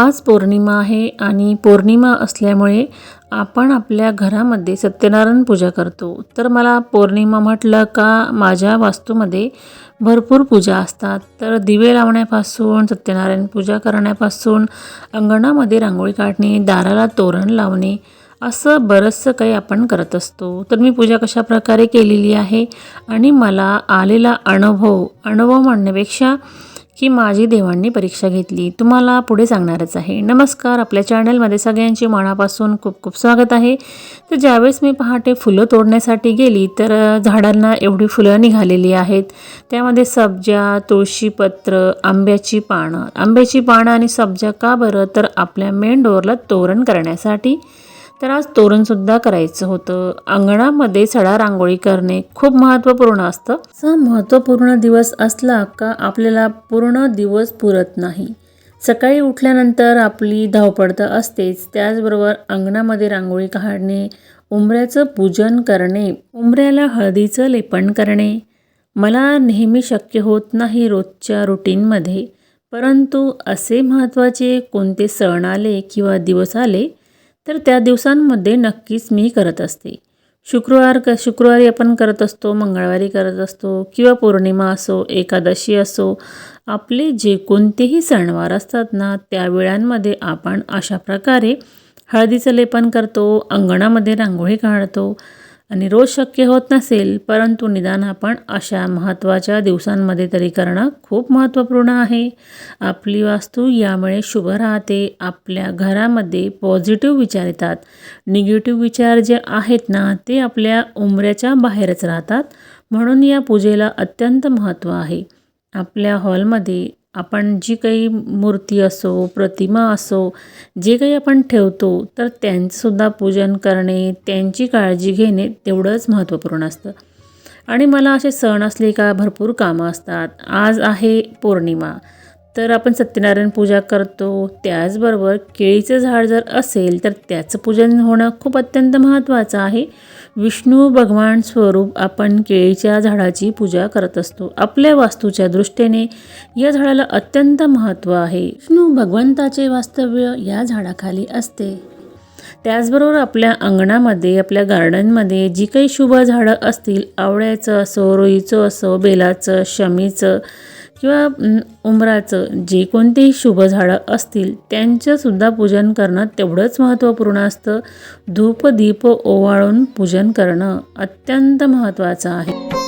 आज पौर्णिमा आहे आणि पौर्णिमा असल्यामुळे आपण आपल्या घरामध्ये सत्यनारायण पूजा करतो. तर मला पौर्णिमा म्हटलं का माझ्या वास्तूमध्ये भरपूर पूजा असतात. तर दिवे लावण्यापासून सत्यनारायण पूजा करण्यापासून अंगणामध्ये रांगोळी काढणे दाराला तोरण लावणे असं बरंचसं काही आपण करत असतो. तर मी पूजा कशा प्रकारे केलेली आहे? आणि मला आलेला अनुभव अनुभव म्हणण्यापेक्षा की माझी देवांनी परीक्षा घेतली. तुम्हाला पुढे सांगणारच आहे. नमस्कार. आपल्या चॅनलमध्ये सगळ्यांचे मनापासून खूप खूप स्वागत आहे. तर ज्यावेळेस मी पहाटे फुलं तोडण्यासाठी गेली तर झाडांना एवढी फुलं निघालेली आहेत. त्यामध्ये सब्जा तुळशीपत्र आंब्याची पानं. आंब्याची पानं आणि सब्जा का बरं? तर आपल्या मेन डोअरला तोरण करण्यासाठी तर आज तोरणसुद्धा करायचं होतं. अंगणामध्ये सडा रांगोळी करणे खूप महत्त्वपूर्ण असतं. असा महत्त्वपूर्ण दिवस असला का आपल्याला पूर्ण दिवस पुरत नाही. सकाळी उठल्यानंतर आपली धावपळ तर असतेच. त्याचबरोबर अंगणामध्ये रांगोळी काढणे उंबऱ्याचं पूजन करणे उंबऱ्याला हळदीचं लेपन करणे. मला नेहमी शक्य होत नाही रोजच्या रुटीनमध्ये. परंतु असे महत्त्वाचे कोणते सण आले किंवा दिवस आले तर त्या दिवसांमध्ये नक्कीच मी करत असते. शुक्रवार क शुक्रवारी आपण करत असतो मंगळवारी करत असतो किंवा पौर्णिमा असो एकादशी असो आपले जे कोणतेही सणवार असतात ना त्या वेळांमध्ये आपण अशा प्रकारे हळदीचं लेपन करतो अंगणामध्ये रांगोळी काढतो आणि रोज शक्य होत नसेल परंतु निदान आपण अशा महत्त्वाच्या दिवसांमध्ये तरी करणं खूप महत्त्वपूर्ण आहे. आपली वास्तू यामुळे शुभ राहते. आपल्या घरामध्ये पॉझिटिव्ह विचार येतात. निगेटिव्ह विचार जे आहेत ना ते आपल्या उमऱ्याच्या बाहेरच राहतात. म्हणून या पूजेला अत्यंत महत्त्व आहे. आपल्या हॉलमध्ये आपण जी काही मूर्ती असो प्रतिमा असो जे काही आपण ठेवतो तर त्यांचंसुद्धा पूजन करणे त्यांची काळजी घेणे तेवढंच महत्त्वपूर्ण असतं. आणि मला असे सण असले का भरपूर कामं असतात. आज आहे पौर्णिमा. तर आपण सत्यनारायण पूजा करतो. त्याचबरोबर केळीचं झाड जर असेल तर त्याचं पूजन होणं खूप अत्यंत महत्त्वाचं आहे. विष्णू भगवान स्वरूप आपण केळीच्या झाडाची पूजा करत असतो. आपल्या वास्तूच्या दृष्टीने या झाडाला अत्यंत महत्त्व आहे. विष्णू भगवंताचे वास्तव्य या झाडाखाली असते. त्याचबरोबर आपल्या अंगणामध्ये आपल्या गार्डनमध्ये जी काही शुभ झाडं असतील आवळ्याचं असो रोईचं असो बेलाचं शमीचं किंवा उंबराचं जे कोणतेही शुभ झाडं असतील त्यांचंसुद्धा पूजन करणं तेवढंच महत्त्वपूर्ण असतं. धूप दीप ओवाळून पूजन करणं अत्यंत महत्त्वाचं आहे.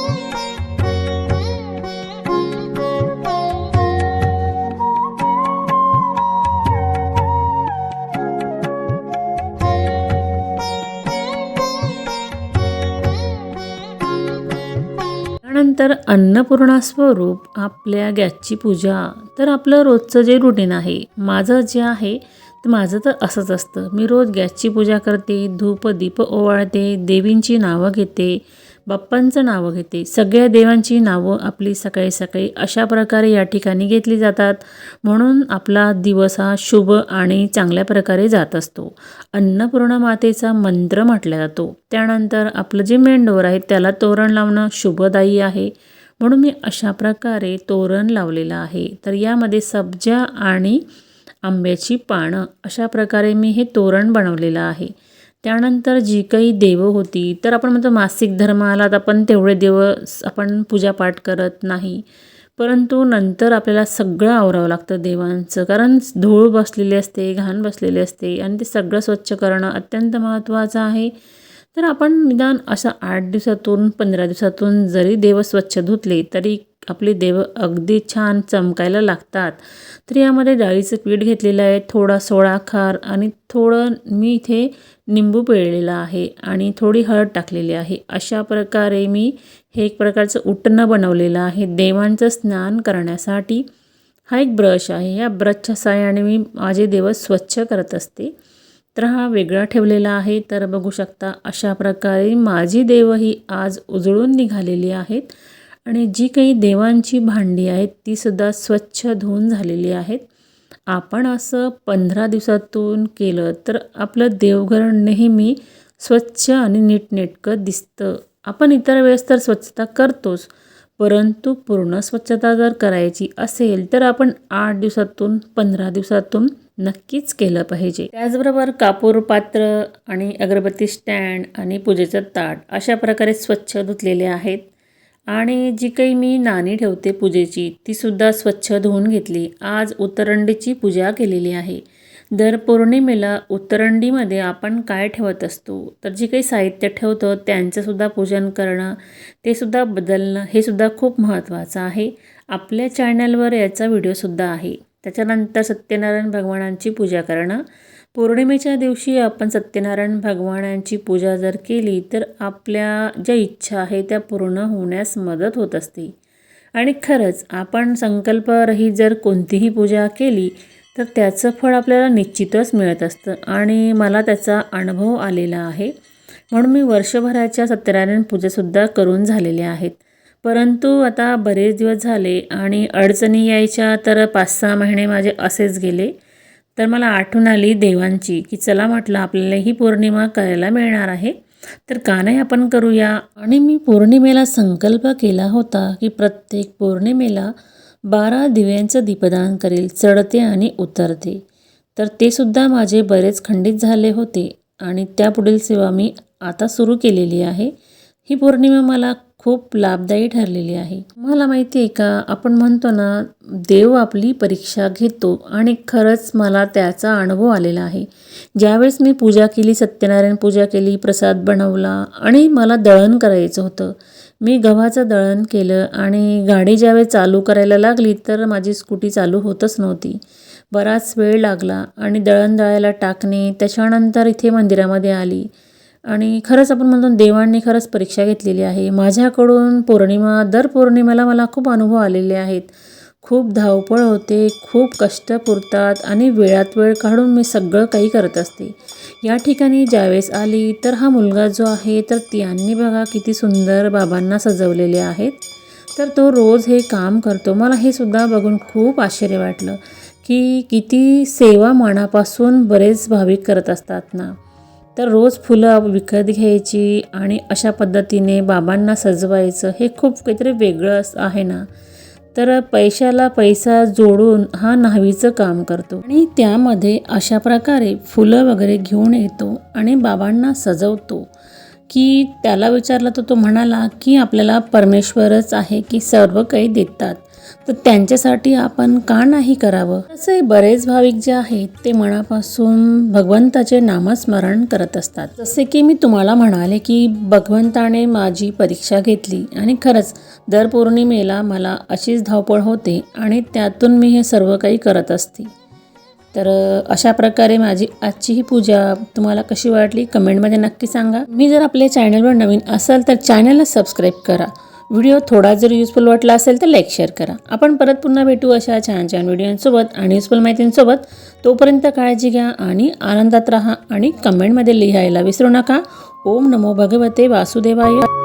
त्यानंतर अन्नपूर्णा स्वरूप आपल्या गॅसची पूजा. तर आपलं रोजचं जे रुटीन आहे माझं जे आहे तर माझं तर असंच असतं. मी रोज गॅसची पूजा करते धूप दीप ओवाळते देवींची नावं घेते बाप्पांचं नावं घेते. सगळ्या देवांची नावं आपली सकाळी सकाळी अशा प्रकारे या ठिकाणी घेतली जातात. म्हणून आपला दिवस हा शुभ आणि चांगल्या प्रकारे जात असतो. अन्नपूर्णा मातेचा मंत्र म्हटला जातो. त्यानंतर आपलं जे मेंढोर आहे त्याला तोरण लावणं शुभदायी आहे. म्हणून मी अशा प्रकारे तोरण लावलेलं आहे. तर यामध्ये सब्जा आणि आंब्याची पानं अशा प्रकारे मी हे तोरण बनवलेलं आहे. त्यानंतर जी काही देवं होती तर आपण म्हणतो मासिक धर्म आला तर आपण तेवढे दिवस आपण पूजापाठ करत नाही. परंतु नंतर आपल्याला सगळं आवरावं लागतं देवांचं. कारण धूळ बसलेली असते घाण बसलेली असते आणि ते सगळं स्वच्छ करणं अत्यंत महत्त्वाचं आहे. तर आपण निदान असं आठ दिवसातून पंधरा दिवसातून जरी देव स्वच्छ धुतले तरी आपले देव अगदी छान चमकायला लागतात. तर यामध्ये डाळीचं पीठ घेतलेलं आहे थोडा सोळा खार आणि थोडं मी इथे निंबू पिळलेलं आहे आणि थोडी हळद टाकलेली आहे. अशा प्रकारे मी हे एक प्रकारचं उटणं बनवलेलं आहे. देवांचं स्नान करण्यासाठी हा एक ब्रश आहे. या ब्रशच्या सहाय्याने मी माझे दिवस स्वच्छ करत असते. तर हा वेगळा ठेवलेला आहे. तर बघू शकता अशा प्रकारे माझी देव ही आज उजळून निघालेली आहेत. आणि जी काही देवांची भांडी आहेत तीसुद्धा स्वच्छ धुवून झालेली आहेत. आपण असं पंधरा दिवसातून केलं तर आपलं देवघर नेहमी स्वच्छ आणि नीटनेटकं दिसतं. आपण इतर वेळेस तर स्वच्छता करतोच परंतु पूर्ण स्वच्छता जर करायची असेल तर आपण आठ दिवसातून पंधरा दिवसातून नक्कीच केलं पाहिजे. त्याचबरोबर कापूर पात्र आणि अगरबत्ती स्टँड आणि पूजेचं ताट अशा प्रकारे स्वच्छ धुतलेले आहेत. आणि जी काही मी नाणी ठेवते पूजेची तीसुद्धा स्वच्छ धुवून घेतली. आज उतरंडीची पूजा केलेली आहे. दर पौर्णिमेला उत्तरंडीमध्ये आपण काय ठेवत असतो? तर जे काही साहित्य ठेवतं त्यांचंसुद्धा पूजन करणं ते सुद्धा बदलणं हे सुद्धा खूप महत्त्वाचं आहे. आपल्या चॅनलवर याचा व्हिडिओसुद्धा आहे. त्याच्यानंतर सत्यनारायण भगवानांची पूजा करणं पौर्णिमेच्या दिवशी आपण सत्यनारायण भगवानांची पूजा जर केली तर आपल्या ज्या इच्छा आहे त्या पूर्ण होण्यास मदत होत असते. आणि खरंच आपण संकल्परहित जर कोणतीही पूजा केली तर त्याचं फळ आपल्याला निश्चितच मिळत असतं. आणि मला त्याचा अनुभव आलेला आहे. म्हणून मी वर्षभराच्या सत्यनारायण पूजासुद्धा करून झालेल्या आहेत. परंतु आता बरेच दिवस झाले आणि अडचणी यायच्या तर पाच सहा महिने माझे असेच गेले. तर मला आठवण आली देवांची की चला म्हटलं आपल्याला ही पौर्णिमा करायला मिळणार आहे. तर का नाही आपण करूया. आणि मी पौर्णिमेला संकल्प केला होता की प्रत्येक पौर्णिमेला बारा दिव्यांचं दीपदान करेल चढते आणि उतरते. तर ते सुद्धा माझे बरेच खंडित झाले होते. आणि त्यापुढील सेवा मी आता सुरू केलेली आहे. ही पौर्णिमा मला खूप लाभदायी ठरलेली आहे. मला माहिती आहे का आपण म्हणतो ना देव आपली परीक्षा घेतो आणि खरंच मला त्याचा अनुभव आलेला आहे. ज्यावेळेस मी पूजा केली सत्यनारायण पूजा केली प्रसाद बनवला आणि मला दळण करायचं होतं मी गव्हाचं दळण केलं आणि गाडी ज्यावेळेस चालू करायला लागली तर माझी स्कूटी चालू होतच नव्हती. बराच वेळ लागला आणि दळण दळायला टाकणे त्याच्यानंतर इथे मंदिरामध्ये आली. आणि खरंच आपण म्हणतो देवांनी खरंच परीक्षा घेतलेली आहे. माझ्याकडून पौर्णिमा दर पौर्णिमेला मला खूप अनुभव आलेले आहेत. खूप धावपळ होते खूप कष्ट पुरतात आणि वेळात वेळ काढून मी सगळं काही करत असते. या ठिकाणी ज्यावेळेस आली तर हा मुलगा जो आहे तर त्यांनी बघा किती सुंदर बाबांना सजवलेले आहेत. तर तो रोज हे काम करतो. मला हे सुद्धा बघून खूप आश्चर्य वाटलं की किती सेवा मनापासून बरेच भाविक करत असतात ना. तर रोज फुलं विकत घ्यायची आणि अशा पद्धतीने बाबांना सजवायचं हे खूप काहीतरी वेगळं असं आहे ना. तर पैशाला पैसा जोडून हा न्हावीचं काम करतो. आणि त्यामध्ये अशा प्रकारे फुलं वगैरे घेऊन येतो आणि बाबांना सजवतो. की त्याला विचारलं तर तो म्हणाला की आपल्याला परमेश्वरच आहे की सर्व काही देतात. तर त्यांच्यासाठी आपण का नाही करावं? असे बरेच भाविक जे आहेत ते मनापासून भगवंताचे नामस्मरण करत असतात. जसे की मी तुम्हाला म्हणाले की भगवंताने माझी परीक्षा घेतली आणि खरंच दर पौर्णिमेला मला अशीच धावपळ होते आणि त्यातून मी हे सर्व काही करत असते. तर अशा प्रकारे माझी आजची ही पूजा तुम्हाला कशी वाटली? कमेंटमध्ये नक्की सांगा. मी जर आपल्या चॅनलवर नवीन असाल तर चॅनलला सबस्क्राईब करा. व्हिडिओ थोडा जर युजफुल वाटला असेल तर लाईक शेअर करा. आपण परत पुन्हा भेटू अशा छान छान व्हिडिओंसोबत आणि युजफुल माहितींसोबत. तोपर्यंत काळजी घ्या आणि आनंदात राहा आणि कमेंटमध्ये लिहायला विसरू नका. ओम नमो भगवते वासुदेवाय.